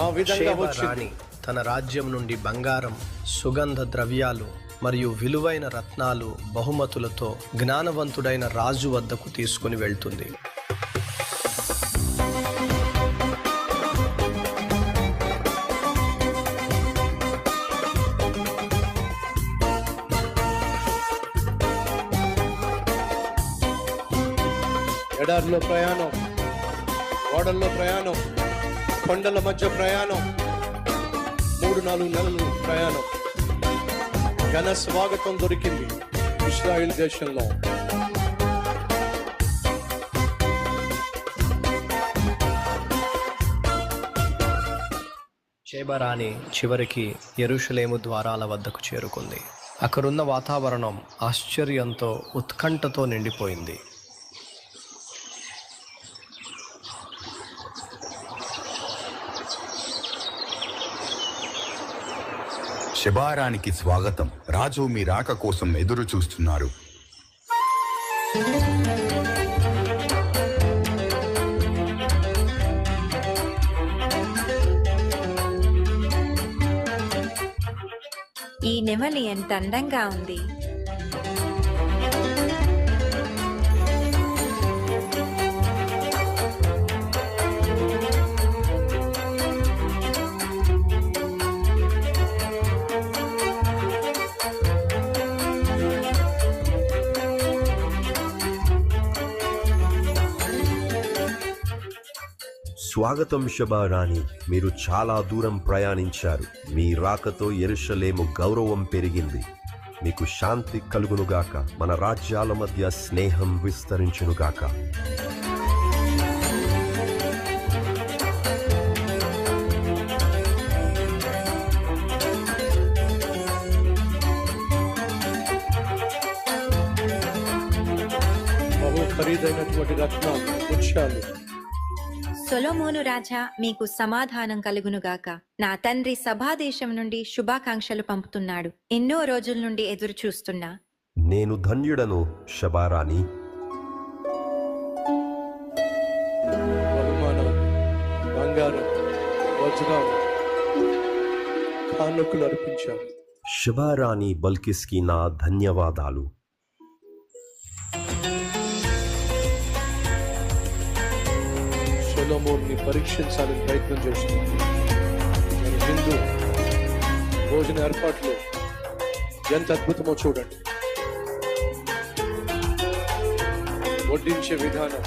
ఆ విధంగా వచ్చింది. తన రాజ్యం నుండి బంగారం సుగంధ ద్రవ్యాలు మరియు విలువైన రత్నాలు బహుమతులతో జ్ఞానవంతుడైన రాజు వద్దకు తీసుకుని వెళ్తుంది. ఎడారిలో ప్రయాణం ఓడల్లో ప్రయాణం. కొండల మధ్య ప్రయాణం. మూడు నాలుగు నెలలు ప్రయాణం. ఘన స్వాగతం దొరికింది ఇస్రాయిల్ దేశంలో. షేబరాణి చివరికి ఎరుషలేము ద్వారాల వద్దకు చేరుకుంది. అక్కడున్న వాతావరణం ఆశ్చర్యంతో ఉత్కంఠతో నిండిపోయింది. శబారానికి స్వాగతం. రాజు మీ రాక కోసం ఎదురు చూస్తున్నారు. ఈ నెమలి ఎంత అందంగా ఉంది. స్వాగతం శబారాణి మీరు చాలా దూరం ప్రయాణించారు. మీ రాకతో ఎరుషలేము గౌరవం పెరిగింది. మీకు శాంతి కలుగునుగాక. మన రాజ్యాల మధ్య స్నేహం విస్తరించునుగాక. ఖరీదైనటువంటి రత్న వృక్షాలు సొలొమోను రాజా మీకు సమాధానం కలుగునుగాక. నా తండ్రి సభాదేశం నుండి శుభాకాంక్షలు పంపుతున్నాడు. ఎన్నో రోజుల నుండి ఎదురు చూస్తున్నా. నేను ధన్యుడను శబారాణి. బహుమానం బంగారం వజ్రాలు కానుకలు అర్పించారు. శబారాణి బల్కిస్కి నా ధన్యవాదాలు. సొలోమోన్ని పరీక్షించాలని ప్రయత్నం చేస్తుంది. మరి హిందూ భోజన ఏర్పాట్లు ఎంత అద్భుతమో చూడండి. వడ్డించే విధానం